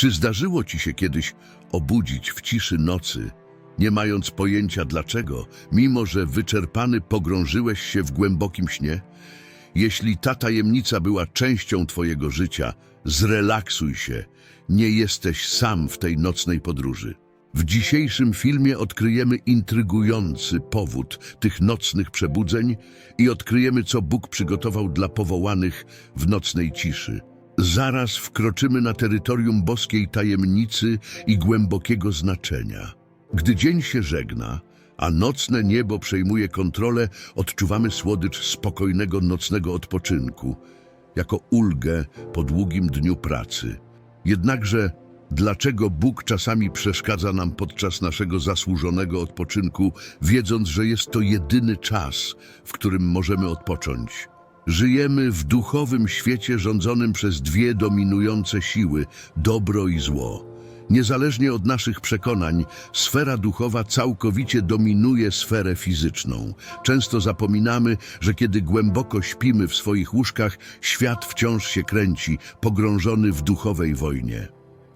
Czy zdarzyło ci się kiedyś obudzić w ciszy nocy, nie mając pojęcia dlaczego, mimo że wyczerpany pogrążyłeś się w głębokim śnie? Jeśli ta tajemnica była częścią twojego życia, zrelaksuj się. Nie jesteś sam w tej nocnej podróży. W dzisiejszym filmie odkryjemy intrygujący powód tych nocnych przebudzeń i odkryjemy, co Bóg przygotował dla powołanych w nocnej ciszy. Zaraz wkroczymy na terytorium boskiej tajemnicy i głębokiego znaczenia. Gdy dzień się żegna, a nocne niebo przejmuje kontrolę, odczuwamy słodycz spokojnego nocnego odpoczynku, jako ulgę po długim dniu pracy. Jednakże dlaczego Bóg czasami przeszkadza nam podczas naszego zasłużonego odpoczynku, wiedząc, że jest to jedyny czas, w którym możemy odpocząć? Żyjemy w duchowym świecie rządzonym przez dwie dominujące siły dobro i zło. Niezależnie od naszych przekonań, sfera duchowa całkowicie dominuje sferę fizyczną. Często zapominamy, że kiedy głęboko śpimy w swoich łóżkach, świat wciąż się kręci, pogrążony w duchowej wojnie.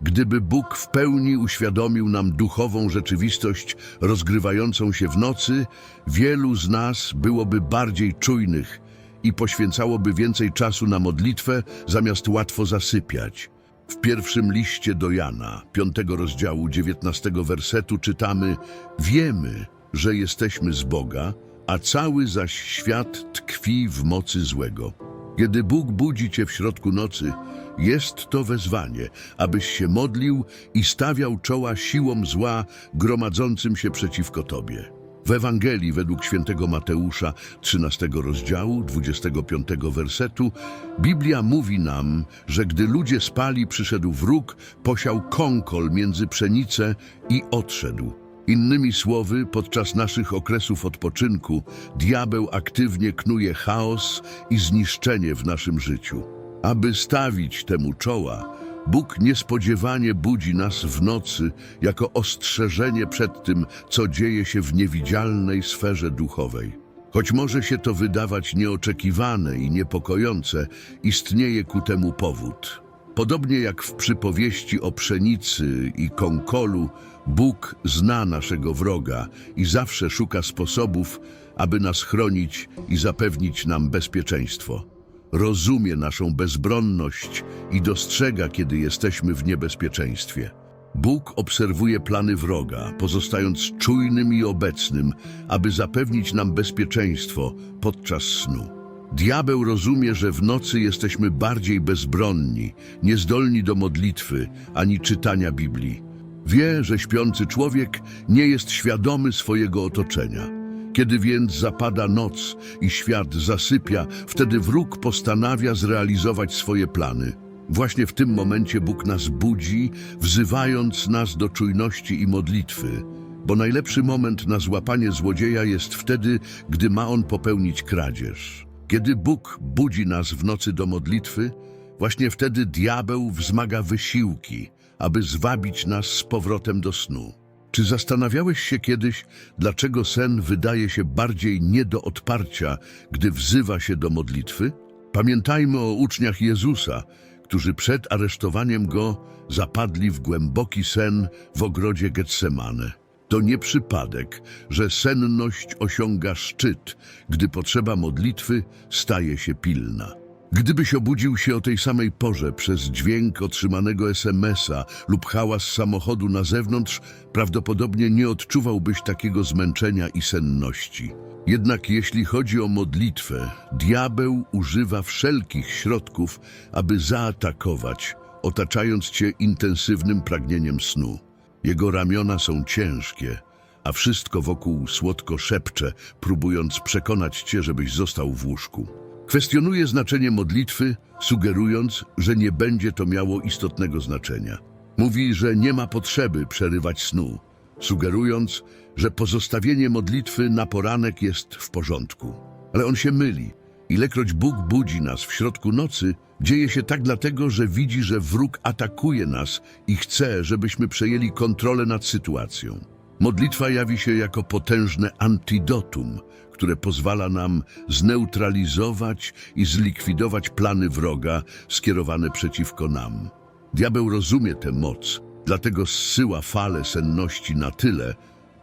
Gdyby Bóg w pełni uświadomił nam duchową rzeczywistość rozgrywającą się w nocy, wielu z nas byłoby bardziej czujnych i poświęcałoby więcej czasu na modlitwę, zamiast łatwo zasypiać. W pierwszym liście do Jana, piątego rozdziału, dziewiętnastego wersetu czytamy Wiemy, że jesteśmy z Boga, a cały zaś świat tkwi w mocy złego. Kiedy Bóg budzi cię w środku nocy, jest to wezwanie, abyś się modlił i stawiał czoła siłom zła gromadzącym się przeciwko tobie. W Ewangelii według świętego Mateusza, 13 rozdziału, 25 wersetu, Biblia mówi nam, że gdy ludzie spali, przyszedł wróg, posiał kąkol między pszenicę i odszedł. Innymi słowy, podczas naszych okresów odpoczynku, diabeł aktywnie knuje chaos i zniszczenie w naszym życiu. Aby stawić temu czoła, Bóg niespodziewanie budzi nas w nocy jako ostrzeżenie przed tym, co dzieje się w niewidzialnej sferze duchowej. Choć może się to wydawać nieoczekiwane i niepokojące, istnieje ku temu powód. Podobnie jak w przypowieści o pszenicy i kąkolu, Bóg zna naszego wroga i zawsze szuka sposobów, aby nas chronić i zapewnić nam bezpieczeństwo rozumie naszą bezbronność i dostrzega, kiedy jesteśmy w niebezpieczeństwie. Bóg obserwuje plany wroga, pozostając czujnym i obecnym, aby zapewnić nam bezpieczeństwo podczas snu. Diabeł rozumie, że w nocy jesteśmy bardziej bezbronni, niezdolni do modlitwy ani czytania Biblii. Wie, że śpiący człowiek nie jest świadomy swojego otoczenia. Kiedy więc zapada noc i świat zasypia, wtedy wróg postanawia zrealizować swoje plany. Właśnie w tym momencie Bóg nas budzi, wzywając nas do czujności i modlitwy, bo najlepszy moment na złapanie złodzieja jest wtedy, gdy ma on popełnić kradzież. Kiedy Bóg budzi nas w nocy do modlitwy, właśnie wtedy diabeł wzmaga wysiłki, aby zwabić nas z powrotem do snu. Czy zastanawiałeś się kiedyś, dlaczego sen wydaje się bardziej nie do odparcia, gdy wzywa się do modlitwy? Pamiętajmy o uczniach Jezusa, którzy przed aresztowaniem Go zapadli w głęboki sen w ogrodzie Getsemane. To nie przypadek, że senność osiąga szczyt, gdy potrzeba modlitwy staje się pilna. Gdybyś obudził się o tej samej porze przez dźwięk otrzymanego SMS-a lub hałas samochodu na zewnątrz, prawdopodobnie nie odczuwałbyś takiego zmęczenia i senności. Jednak jeśli chodzi o modlitwę, diabeł używa wszelkich środków, aby zaatakować, otaczając cię intensywnym pragnieniem snu. Jego ramiona są ciężkie, a wszystko wokół słodko szepcze, próbując przekonać cię, żebyś został w łóżku. Kwestionuje znaczenie modlitwy, sugerując, że nie będzie to miało istotnego znaczenia. Mówi, że nie ma potrzeby przerywać snu, sugerując, że pozostawienie modlitwy na poranek jest w porządku. Ale on się myli. Ilekroć Bóg budzi nas w środku nocy, dzieje się tak dlatego, że widzi, że wróg atakuje nas i chce, żebyśmy przejęli kontrolę nad sytuacją. Modlitwa jawi się jako potężne antidotum, które pozwala nam zneutralizować i zlikwidować plany wroga skierowane przeciwko nam. Diabeł rozumie tę moc, dlatego zsyła fale senności na tyle,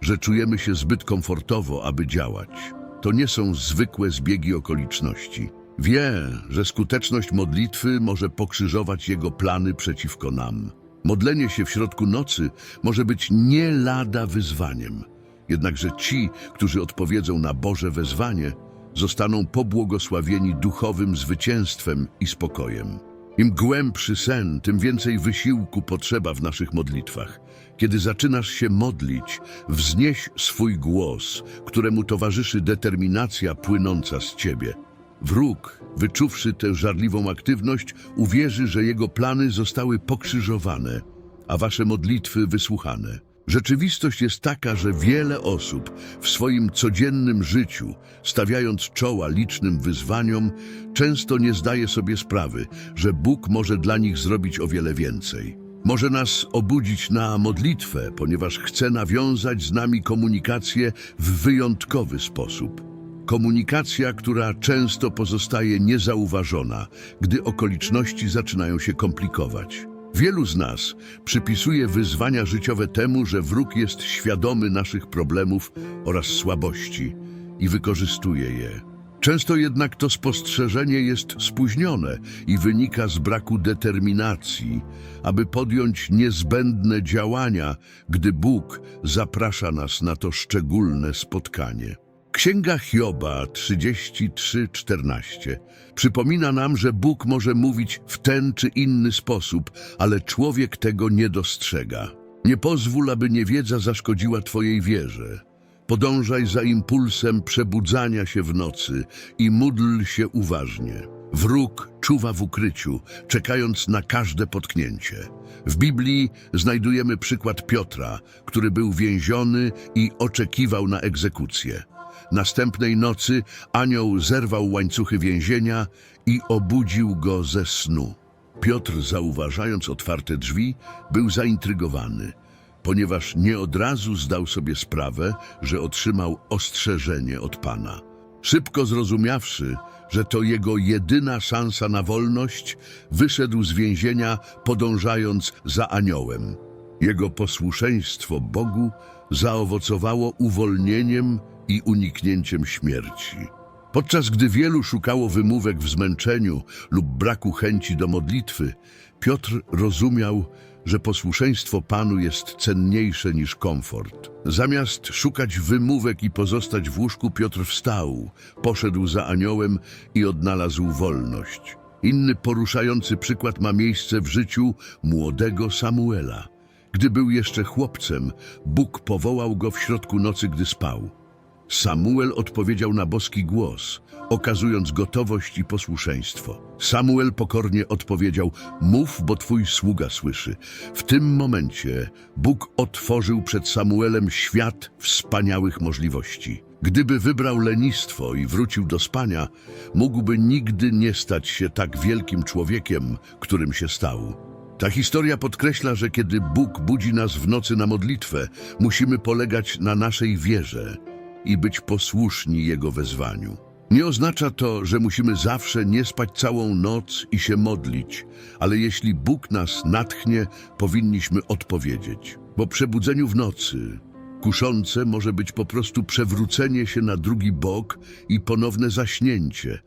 że czujemy się zbyt komfortowo, aby działać. To nie są zwykłe zbiegi okoliczności. Wie, że skuteczność modlitwy może pokrzyżować jego plany przeciwko nam. Modlenie się w środku nocy może być nie lada wyzwaniem. Jednakże ci, którzy odpowiedzą na Boże wezwanie, zostaną pobłogosławieni duchowym zwycięstwem i spokojem. Im głębszy sen, tym więcej wysiłku potrzeba w naszych modlitwach. Kiedy zaczynasz się modlić, wznieś swój głos, któremu towarzyszy determinacja płynąca z ciebie. Wróg, wyczuwszy tę żarliwą aktywność, uwierzy, że jego plany zostały pokrzyżowane, a wasze modlitwy wysłuchane. Rzeczywistość jest taka, że wiele osób w swoim codziennym życiu, stawiając czoła licznym wyzwaniom, często nie zdaje sobie sprawy, że Bóg może dla nich zrobić o wiele więcej. Może nas obudzić na modlitwę, ponieważ chce nawiązać z nami komunikację w wyjątkowy sposób. Komunikacja, która często pozostaje niezauważona, gdy okoliczności zaczynają się komplikować. Wielu z nas przypisuje wyzwania życiowe temu, że wróg jest świadomy naszych problemów oraz słabości i wykorzystuje je. Często jednak to spostrzeżenie jest spóźnione i wynika z braku determinacji, aby podjąć niezbędne działania, gdy Bóg zaprasza nas na to szczególne spotkanie. Księga Hioba 33:14 przypomina nam, że Bóg może mówić w ten czy inny sposób, ale człowiek tego nie dostrzega. Nie pozwól, aby niewiedza zaszkodziła Twojej wierze. Podążaj za impulsem przebudzania się w nocy i módl się uważnie. Wróg czuwa w ukryciu, czekając na każde potknięcie. W Biblii znajdujemy przykład Piotra, który był więziony i oczekiwał na egzekucję. Następnej nocy anioł zerwał łańcuchy więzienia i obudził go ze snu. Piotr, zauważając otwarte drzwi, był zaintrygowany, ponieważ nie od razu zdał sobie sprawę, że otrzymał ostrzeżenie od Pana. Szybko zrozumiawszy, że to jego jedyna szansa na wolność, wyszedł z więzienia, podążając za aniołem. Jego posłuszeństwo Bogu zaowocowało uwolnieniem i uniknięciem śmierci. Podczas gdy wielu szukało wymówek w zmęczeniu lub braku chęci do modlitwy, Piotr rozumiał, że posłuszeństwo Panu jest cenniejsze niż komfort. Zamiast szukać wymówek i pozostać w łóżku, Piotr wstał, poszedł za aniołem i odnalazł wolność. Inny poruszający przykład ma miejsce w życiu młodego Samuela. Gdy był jeszcze chłopcem, Bóg powołał go w środku nocy, gdy spał. Samuel odpowiedział na boski głos, okazując gotowość i posłuszeństwo. Samuel pokornie odpowiedział: Mów, bo twój sługa słyszy. W tym momencie Bóg otworzył przed Samuelem świat wspaniałych możliwości. Gdyby wybrał lenistwo i wrócił do spania, mógłby nigdy nie stać się tak wielkim człowiekiem, którym się stał. Ta historia podkreśla, że kiedy Bóg budzi nas w nocy na modlitwę, musimy polegać na naszej wierze i być posłuszni Jego wezwaniu. Nie oznacza to, że musimy zawsze nie spać całą noc i się modlić, ale jeśli Bóg nas natchnie, powinniśmy odpowiedzieć. Po przebudzeniu w nocy kuszące może być po prostu przewrócenie się na drugi bok i ponowne zaśnięcie,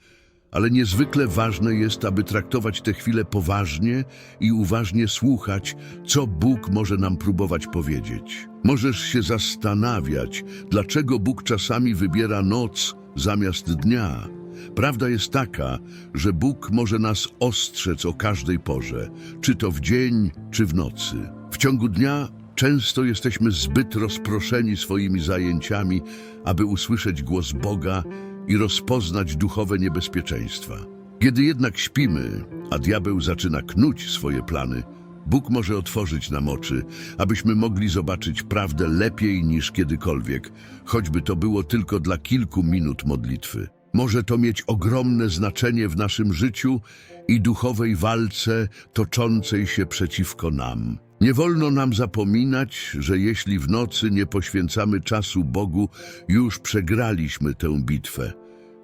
ale niezwykle ważne jest, aby traktować te chwile poważnie i uważnie słuchać, co Bóg może nam próbować powiedzieć. Możesz się zastanawiać, dlaczego Bóg czasami wybiera noc zamiast dnia. Prawda jest taka, że Bóg może nas ostrzec o każdej porze, czy to w dzień, czy w nocy. W ciągu dnia często jesteśmy zbyt rozproszeni swoimi zajęciami, aby usłyszeć głos Boga i rozpoznać duchowe niebezpieczeństwa. Kiedy jednak śpimy, a diabeł zaczyna knuć swoje plany, Bóg może otworzyć nam oczy, abyśmy mogli zobaczyć prawdę lepiej niż kiedykolwiek, choćby to było tylko dla kilku minut modlitwy. Może to mieć ogromne znaczenie w naszym życiu i duchowej walce toczącej się przeciwko nam. Nie wolno nam zapominać, że jeśli w nocy nie poświęcamy czasu Bogu, już przegraliśmy tę bitwę.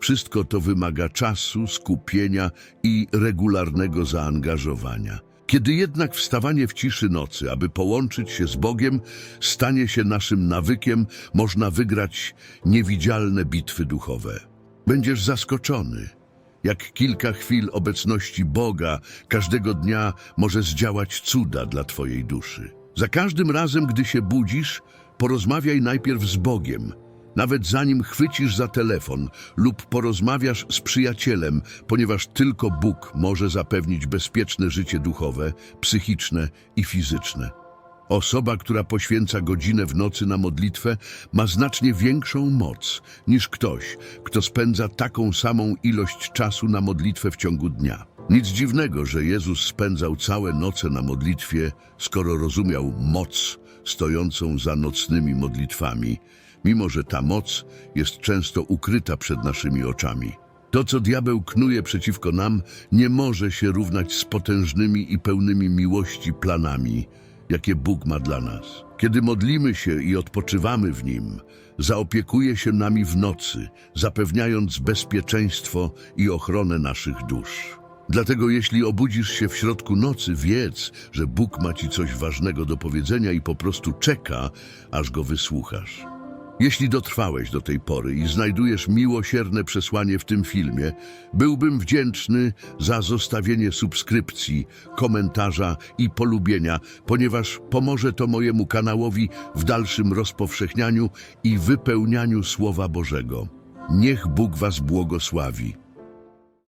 Wszystko to wymaga czasu, skupienia i regularnego zaangażowania. Kiedy jednak wstawanie w ciszy nocy, aby połączyć się z Bogiem, stanie się naszym nawykiem, można wygrać niewidzialne bitwy duchowe. Będziesz zaskoczony, jak kilka chwil obecności Boga każdego dnia może zdziałać cuda dla Twojej duszy. Za każdym razem, gdy się budzisz, porozmawiaj najpierw z Bogiem, nawet zanim chwycisz za telefon lub porozmawiasz z przyjacielem, ponieważ tylko Bóg może zapewnić bezpieczne życie duchowe, psychiczne i fizyczne. Osoba, która poświęca godzinę w nocy na modlitwę, ma znacznie większą moc niż ktoś, kto spędza taką samą ilość czasu na modlitwę w ciągu dnia. Nic dziwnego, że Jezus spędzał całe noce na modlitwie, skoro rozumiał moc stojącą za nocnymi modlitwami, mimo że ta moc jest często ukryta przed naszymi oczami. To, co diabeł knuje przeciwko nam, nie może się równać z potężnymi i pełnymi miłości planami, jakie Bóg ma dla nas. Kiedy modlimy się i odpoczywamy w Nim, zaopiekuje się nami w nocy, zapewniając bezpieczeństwo i ochronę naszych dusz. Dlatego jeśli obudzisz się w środku nocy, wiedz, że Bóg ma Ci coś ważnego do powiedzenia i po prostu czeka, aż Go wysłuchasz. Jeśli dotrwałeś do tej pory i znajdujesz miłosierne przesłanie w tym filmie, byłbym wdzięczny za zostawienie subskrypcji, komentarza i polubienia, ponieważ pomoże to mojemu kanałowi w dalszym rozpowszechnianiu i wypełnianiu Słowa Bożego. Niech Bóg Was błogosławi.